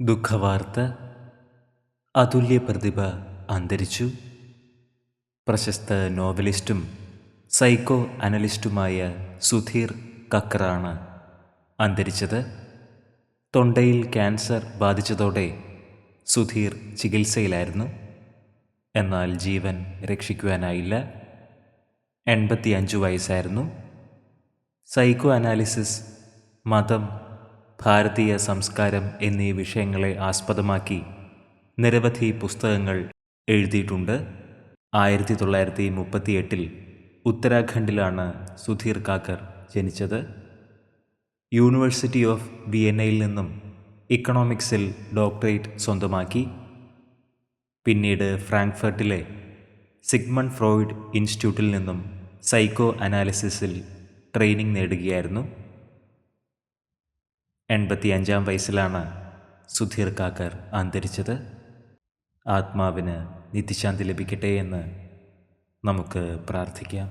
ദുഃഖവാർത്ത അതുല്യ പ്രതിഭ അന്തരിച്ചു. പ്രശസ്ത നോവലിസ്റ്റും സൈക്കോ അനലിസ്റ്റുമായ സുധീർ കക്കറാണ് അന്തരിച്ചത്. തൊണ്ടയിൽ ക്യാൻസർ ബാധിച്ചതോടെ സുധീർ ചികിത്സയിലായിരുന്നു. എന്നാൽ ജീവൻ രക്ഷിക്കുവാനായില്ല. എൺപത്തിയഞ്ച് വയസ്സായിരുന്നു. സൈക്കോ അനാലിസിസ് മതം ഭാരതീയ സംസ്കാരം എന്നീ വിഷയങ്ങളെ ആസ്പദമാക്കി നിരവധി പുസ്തകങ്ങൾ എഴുതിയിട്ടുണ്ട്. ആയിരത്തി തൊള്ളായിരത്തി മുപ്പത്തി എട്ടിൽ ഉത്തരാഖണ്ഡിലാണ് സുധീർ കാക്കർ ജനിച്ചത്. യൂണിവേഴ്സിറ്റി ഓഫ് വിയന്നയിൽ നിന്നും ഇക്കണോമിക്സിൽ ഡോക്ടറേറ്റ് സ്വന്തമാക്കി. പിന്നീട് ഫ്രാങ്ക്ഫർട്ടിലെ സിഗ്മൺ ഫ്രോയിഡ് ഇൻസ്റ്റിറ്റ്യൂട്ടിൽ നിന്നും സൈക്കോ അനാലിസിസിൽ ട്രെയിനിങ് നേടുകയായിരുന്നു. എൺപത്തിയഞ്ചാം വയസ്സിലാണ് സുധീർ കാക്കർ അന്തരിച്ചത്. ആത്മാവിന് നിത്യശാന്തി ലഭിക്കട്ടെ എന്ന് നമുക്ക് പ്രാർത്ഥിക്കാം.